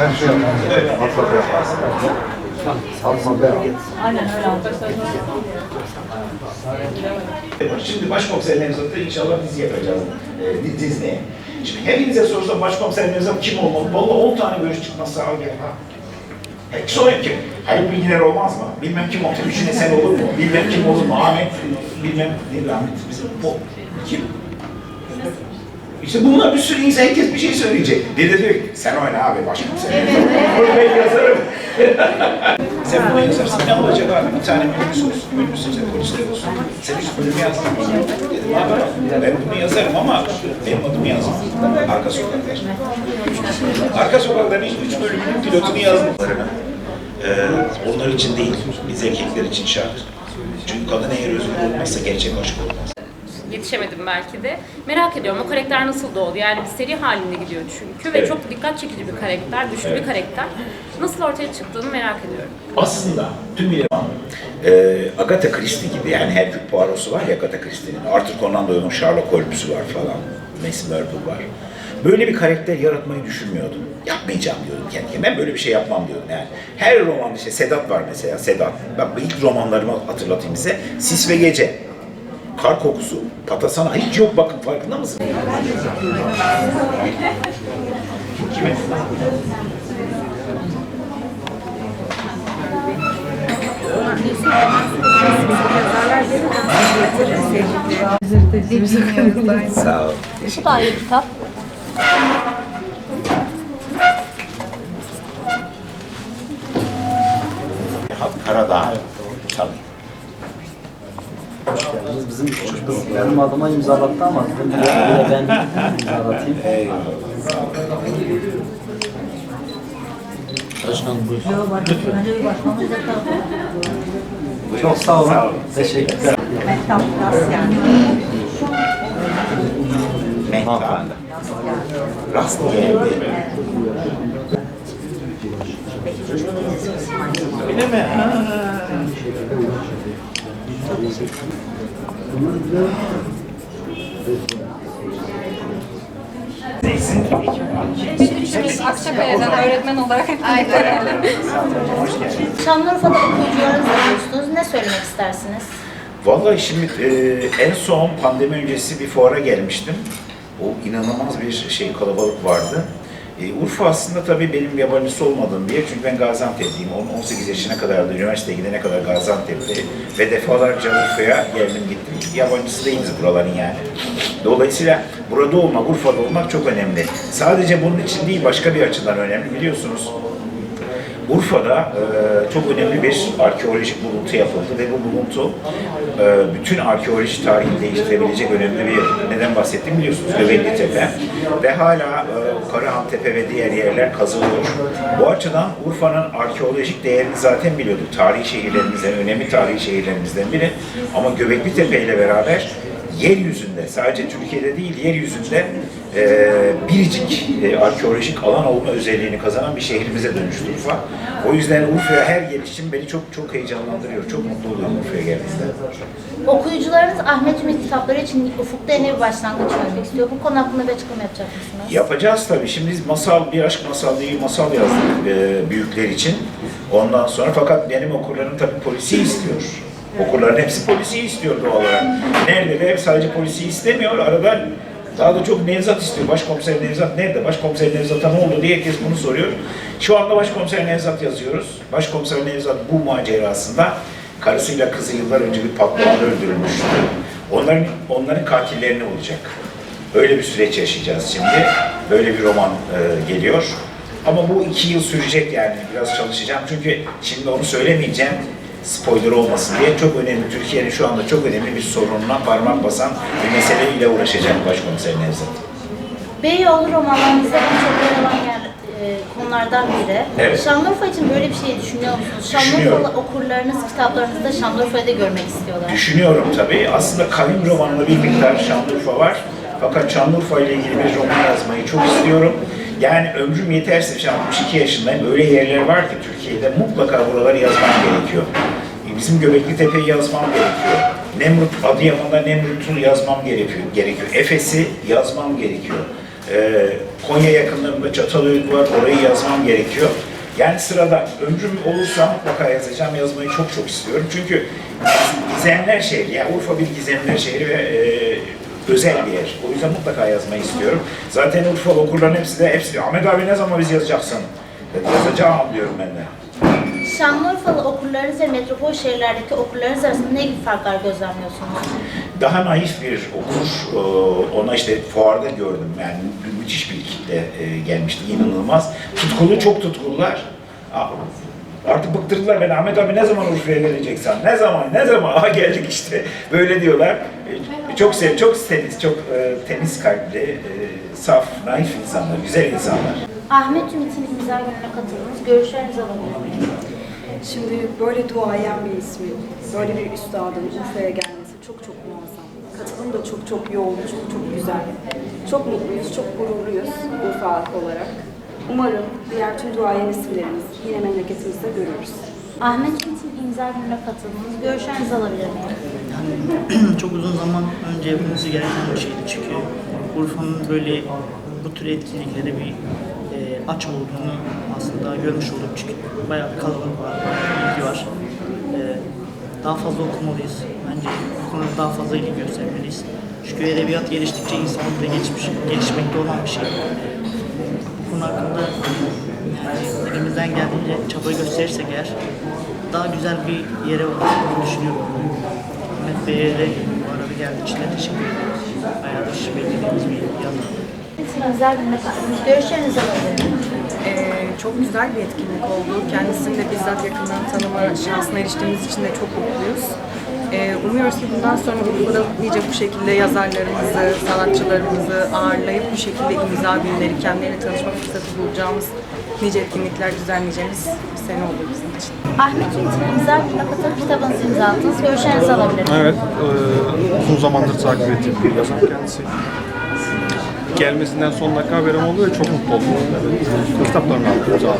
Ben şey yapmam. Evet. Mutlaka yaparsın. Aynen öyle. Şimdi başkomiser Nevzat'ı inşallah dizi yapacağız e, Disney'e. Şimdi hepinize sorsam başkomiser Nevzat kim olmalı? Vallahi 10 tane görüş çıkmaz sağ ol gel ha. Hep sorayım kim? Haluk Bilginer olmaz mı? Bilmem kim olur. Üçüne sen olur mu? Bilmem kim olur mu? Ahmet, bilmem değil Ahmet. Bizim bu kim? İşte bunlar bir sürü insan, herkes bir şey söyleyecek. Biri de diyor ki, sen oyna abi başkomiser. Onu ben yazarım. Sen bunu yazarsın ne olacak abi? Bir tane minibüs olsun, minibüs işte polisler olsun. Sen üç bölümü yazdın. Dedim abi ben bunu yazarım ama benim adımı yazmam. Arka sokaklar. Arka sokakların hiç üç bölümünün pilotunu yazdım. Ee, onlar için değil, biz erkekler için şart. Çünkü kadın eğer özgür olmazsa gerçek aşk olmaz. Yetişemedim belki de. Merak ediyorum o karakter nasıl doğdu? Yani bir seri halinde gidiyor çünkü ve Evet. çok dikkat çekici bir karakter, güçlü Evet. bir karakter. Nasıl ortaya çıktığını merak ediyorum. Aslında tüm bir ee, Agatha Christie gibi yani Hercule Poirot'su var ya Agatha Christie'nin. Arthur Conan Doyle'un Sherlock Holmes'u var falan. Mason Marple var. Böyle bir karakter yaratmayı düşünmüyordum. Yapmayacağım diyordum kendi kendime. Ben böyle bir şey yapmam diyordum yani. Her roman işte Sedat var mesela Sedat. Bak ilk romanlarımı hatırlatayım size. Sis ve Gece. Kar kokusu. Patasana hiç yok bakın farkında mısın? Kime? Sağ ol. Bu da ayrı kitap. Karadağ. Tabii. Yalnız bizim çocuk benim adıma imzalattı ama dedim bir de ben imzalatayım. Başkanım buyur. Çok sağ olun. Teşekkürler. Mehta. Rast geldi. Öyle mi? Ki. Biz Akçakaya'dan öğretmen olarak Hoş geldin. Şanlıurfa'da okuyucularınızla buluştunuz. Ne söylemek istersiniz? Vallahi şimdi e, en son pandemi öncesi bir fuara gelmiştim. O inanılmaz bir şey kalabalık vardı. E, Urfa aslında tabii benim yabancısı olmadığım bir yer çünkü ben Gaziantep'liyim. 18 yaşına kadar da üniversiteye gidene kadar Gaziantep'te ve defalarca Urfa'ya geldim gittim. Yabancısı değiliz buraların yani. Dolayısıyla burada olmak, Urfa'da olmak çok önemli. Sadece bunun için değil başka bir açıdan önemli biliyorsunuz. Urfa'da e, çok önemli bir arkeolojik buluntu yapıldı ve bu buluntu e, bütün arkeoloji tarihini değiştirebilecek önemli bir. Neden bahsettim biliyorsunuz Göbekli Tepe ve hala e, Karahan Tepe ve diğer yerler kazılıyor. Bu açıdan Urfa'nın arkeolojik değerini zaten biliyorduk. Tarihi şehirlerimizden, önemli tarihi şehirlerimizden biri ama Göbekli Tepe ile beraber yeryüzünde, sadece Türkiye'de değil, yeryüzünde e, biricik e, arkeolojik alan olma özelliğini kazanan bir şehrimize dönüştü Urfa. O yüzden Urfa'ya her gelişim beni çok çok heyecanlandırıyor. Çok mutlu oluyorum Urfa'ya geldiğimde. Okuyucularınız Ahmet Ümit kitapları için ufukta yeni bir başlangıç görmek istiyor. Bu konu hakkında bir açıklama yapacak mısınız? Yapacağız tabii. Şimdi biz masal, bir aşk masal diye bir masal yazdık e, büyükler için. Ondan sonra fakat benim okurlarım tabii polisi istiyor. Okurların hepsi polisi istiyor doğal olarak. Nerede de hep sadece polisi istemiyor. Arada daha da çok Nevzat istiyor. Başkomiser Nevzat nerede? Başkomiser Nevzat'a ne oldu diye herkes bunu soruyor. Şu anda Başkomiser Nevzat yazıyoruz. Başkomiser Nevzat bu macerasında karısıyla kızı yıllar önce bir patlamada öldürülmüştü. Onların, onların katillerini bulacak. Öyle bir süreç yaşayacağız şimdi. Böyle bir roman e, geliyor. Ama bu iki yıl sürecek yani. Biraz çalışacağım. Çünkü şimdi onu söylemeyeceğim. Spoiler olmasın diye. Çok önemli. Türkiye'nin şu anda çok önemli bir sorununa parmak basan bir meseleyle uğraşacak Başkomiser Nevzat. Beyoğlu romanlarınızda en çok yer alan yer, e, konulardan biri. Evet. Şanlıurfa için böyle bir şey düşünüyor musunuz? Şanlıurfalı okurlarınız kitaplarınızda Şanlıurfa'yı da görmek istiyorlar. Düşünüyorum tabii. Aslında kavim romanlı bir miktar Şanlıurfa var. Fakat Şanlıurfa ile ilgili bir roman yazmayı çok istiyorum. Yani ömrüm yeterse, şu an 62 yaşındayım. Öyle yerler var ki Türkiye'de mutlaka buraları yazmam gerekiyor. E, Bizim Göbekli Tepe'yi yazmam gerekiyor. Nemrut, Adıyaman'da Nemrut'u yazmam gerekiyor. gerekiyor. Efes'i yazmam gerekiyor. Ee, Konya yakınlarında Çatalhöyük var, orayı yazmam gerekiyor. Yani sırada ömrüm olursa mutlaka yazacağım, yazmayı çok çok istiyorum. Çünkü gizemler şehri, yani Urfa bir gizemler şehri ve e, özel bir yer. O yüzden mutlaka yazmayı istiyorum. Zaten Urfa okurların hepsi de, hepsi diyor, Ahmet abi ne zaman biz yazacaksın? Dedi, Yazacağım diyorum ben de. Şanlıurfalı okurlarınız ve metropol şehirlerdeki okurlarınız arasında ne gibi farklar gözlemliyorsunuz? daha naif bir okur, e, ona işte fuarda gördüm yani mü- müthiş bir kitle e, gelmişti, inanılmaz. Tutkulu, çok tutkullar. Artık bıktırdılar beni, Ahmet abi ne zaman Urfa'ya geleceksin? Ne zaman, ne zaman? Aha geldik işte, böyle diyorlar. Çok sev, çok temiz, çok e, temiz kalpli, e, saf, naif insanlar, güzel insanlar. Ahmet Ümit'in imza gününe katıldınız. Görüşlerinizi alabilir miyim? Şimdi böyle duayen bir ismin, böyle bir üstadın Urfa'ya gelmesi çok çok muazzam. Katılım da çok çok yoğun, çok çok güzel. Çok mutluyuz, çok gururluyuz Urfa halkı olarak. Umarım diğer tüm duayen isimlerimiz yine memleketimizde görürüz. Ahmet Ümit'in imza gününe katıldınız. Görüşlerinizi alabilir miyim? Yani çok uzun zaman önce yapılması gereken bir şeydi çünkü Urfa'nın böyle bu tür etkinliklere bir e, aç olduğunu aslında görmüş olduk çünkü bayağı kalabalık var, ilgi var. E, daha fazla okumalıyız. Bence bu konuda daha fazla ilgi göstermeliyiz. Çünkü edebiyat geliştikçe insanlık da gelişmiş, gelişmekte olan bir şey. Bu konu hakkında yani elimizden geldiğince çaba gösterirsek eğer daha güzel bir yere varacağını düşünüyorum. Bu arada geldiği için de teşekkür ederim. Bayağıdır beklediğimiz bir. Görüşlerinizi alabilir miyim? Ee, çok güzel bir etkinlik oldu. Kendisini de bizzat yakından tanıma şansına eriştiğimiz için de çok mutluyuz. Ee, umuyoruz ki bundan sonra nice bu şekilde yazarlarımızı, sanatçılarımızı ağırlayıp bu şekilde imza günleri, kendileriyle tanışma fırsatı bulacağımız nice etkinlikler düzenleyeceğimiz bir sene oldu bizim için. Ahmet Ümit'in imza gününe katılıp kitabınızı imza attınız. Görüşlerinizi alabilir miyim? Evet, e, uzun zamandır takip ettiğim bir yazar kendisi. Gelmesinden son dakika haberim oldu ve çok mutlu oldum. Kitaplarını aldım.